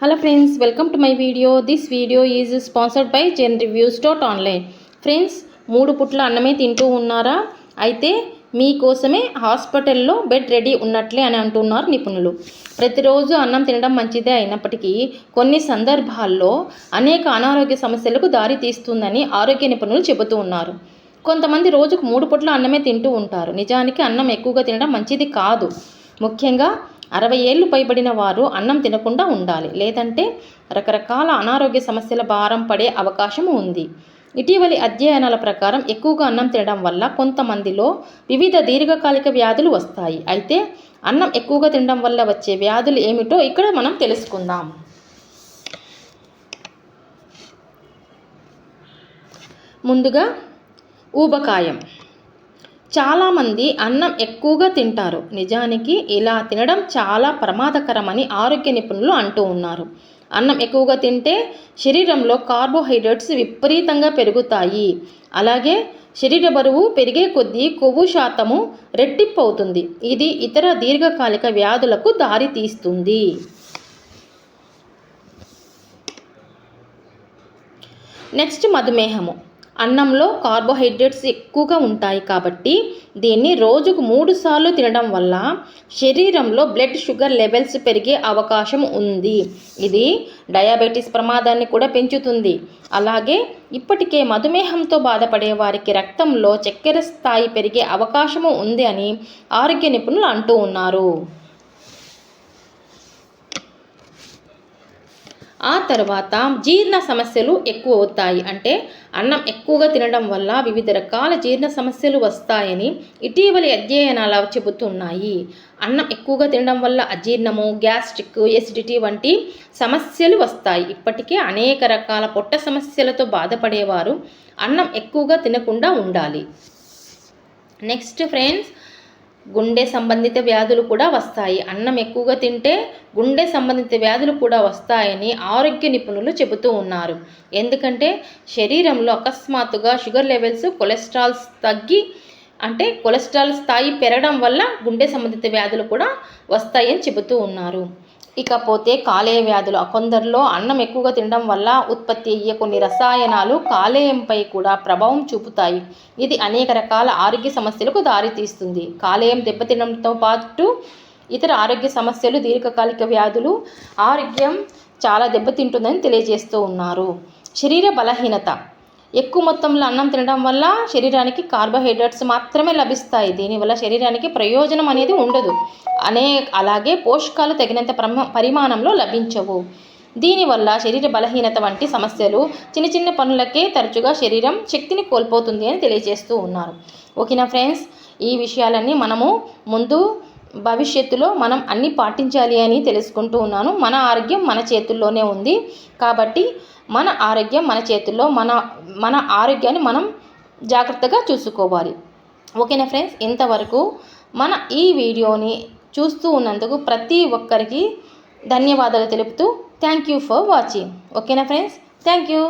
Hello friends welcome to my video this video is sponsored by Zen reviews dot online friends మూడు పుట్ల అన్నమే తింటూ ఉన్నారా? అయితే మీకోసమే హాస్పిటల్లో బెడ్ రెడీ ఉన్నట్లే అని అంటున్నారు నిపుణులు. ప్రతిరోజు అన్నం తినడం మంచిదే అయినప్పటికీ కొన్ని సందర్భాల్లో అనేక అనారోగ్య సమస్యలకు దారి తీస్తుందని ఆరోగ్య నిపుణులు చెబుతూ ఉన్నారు. కొంతమంది రోజుకు మూడు పుట్ల అన్నమే తింటూ ఉంటారు. నిజానికి అన్నం ఎక్కువగా తినడం మంచిది కాదు. ముఖ్యంగా అరవై ఏళ్ళు పైబడిన వారు అన్నం తినకుండా ఉండాలి. లేదంటే రకరకాల అనారోగ్య సమస్యల భారం పడే అవకాశం ఉంది. ఇటీవలి అధ్యయనాల ప్రకారం ఎక్కువగా అన్నం తినడం వల్ల కొంతమందిలో వివిధ దీర్ఘకాలిక వ్యాధులు వస్తాయి. అయితే అన్నం ఎక్కువగా తినడం వల్ల వచ్చే వ్యాధులు ఏమిటో ఇక్కడ మనం తెలుసుకుందాం. ముందుగా ఊబకాయం. చాలామంది అన్నం ఎక్కువగా తింటారు. నిజానికి ఇలా తినడం చాలా ప్రమాదకరమని ఆరోగ్య నిపుణులు అంటూ ఉన్నారు. అన్నం ఎక్కువగా తింటే శరీరంలో కార్బోహైడ్రేట్స్ విపరీతంగా పెరుగుతాయి. అలాగే శరీర బరువు పెరిగే కొద్దీ కొవ్వు శాతము రెట్టింపు అవుతుంది ఇది ఇతర దీర్ఘకాలిక వ్యాధులకు దారితీస్తుంది. నెక్స్ట్ మధుమేహము. అన్నంలో కార్బోహైడ్రేట్స్ ఎక్కువగా ఉంటాయి కాబట్టి దీన్ని రోజుకు మూడు సార్లు తినడం వల్ల శరీరంలో బ్లడ్ షుగర్ లెవెల్స్ పెరిగే అవకాశం ఉంది. ఇది డయాబెటీస్ ప్రమాదాన్ని కూడా పెంచుతుంది. అలాగే ఇప్పటికే మధుమేహంతో బాధపడే వారికి రక్తంలో చక్కెర స్థాయి పెరిగే అవకాశము ఉంది అని ఆరోగ్య నిపుణులు అంటూ ఉన్నారు. ఆ తర్వాత జీర్ణ సమస్యలు ఎక్కువ అవుతాయి. అంటే అన్నం ఎక్కువగా తినడం వల్ల వివిధ రకాల జీర్ణ సమస్యలు వస్తాయని ఇటీవలి అధ్యయనాలు చెబుతున్నాయి. అన్నం ఎక్కువగా తినడం వల్ల అజీర్ణము గ్యాస్ట్రిక్ ఎసిడిటీ వంటి సమస్యలు వస్తాయి. ఇప్పటికే అనేక రకాల పొట్ట సమస్యలతో బాధపడేవారు అన్నం ఎక్కువగా తినకుండా ఉండాలి. నెక్స్ట్ ఫ్రెండ్స్ గుండె సంబంధిత వ్యాధులు కూడా వస్తాయి. అన్నం ఎక్కువగా తింటే గుండె సంబంధిత వ్యాధులు కూడా వస్తాయని ఆరోగ్య నిపుణులు చెబుతూ ఉన్నారు. ఎందుకంటే శరీరంలో అకస్మాత్తుగా షుగర్ లెవెల్స్ కొలెస్ట్రాల్స్ తగ్గి అంటే కొలెస్ట్రాల్ స్థాయి పెరగడం వల్ల గుండె సంబంధిత వ్యాధులు కూడా వస్తాయని చెబుతూ ఉన్నారు. ఇకపోతే కాలేయ వ్యాధులు. కొందరిలో అన్నం ఎక్కువగా తినడం వల్ల ఉత్పత్తి అయ్యే కొన్ని రసాయనాలు కాలేయంపై కూడా ప్రభావం చూపుతాయి. ఇది అనేక రకాల ఆరోగ్య సమస్యలకు దారితీస్తుంది. కాలేయం దెబ్బతినడంతో పాటు ఇతర ఆరోగ్య సమస్యలు దీర్ఘకాలిక వ్యాధులు ఆరోగ్యం చాలా దెబ్బతింటుందని తెలియజేస్తూ ఉన్నారు. శరీర బలహీనత. ఎక్కువ మొత్తంలో అన్నం తినడం వల్ల శరీరానికి కార్బోహైడ్రేట్స్ మాత్రమే లభిస్తాయి. దీనివల్ల శరీరానికి ప్రయోజనం అనేది ఉండదు. అనే అలాగే పోషకాలు తగినంత పరిమాణంలో లభించవు. దీనివల్ల శరీర బలహీనత వంటి సమస్యలు చిన్న చిన్న పనులకే తరచుగా శరీరం శక్తిని కోల్పోతుంది అని తెలియజేస్తూ ఉన్నారు. ఓకేనా ఫ్రెండ్స్? ఈ విషయాలన్నీ మనము ముందు భవిష్యత్తులో మనం అన్నీ పాటించాలి అని తెలుసుకుంటూ ఉన్నాను. మన ఆరోగ్యం మన చేతుల్లోనే ఉంది. కాబట్టి మన ఆరోగ్యం మన చేతుల్లో మన మన ఆరోగ్యాన్ని మనం జాగ్రత్తగా చూసుకోవాలి. ఓకేనా ఫ్రెండ్స్? ఇంతవరకు మన ఈ వీడియోని చూస్తూ ఉన్నందుకు ప్రతి ఒక్కరికి ధన్యవాదాలు తెలుపుతూ థ్యాంక్ యూ ఫర్ వాచింగ్. ఓకేనా ఫ్రెండ్స్? Thank you.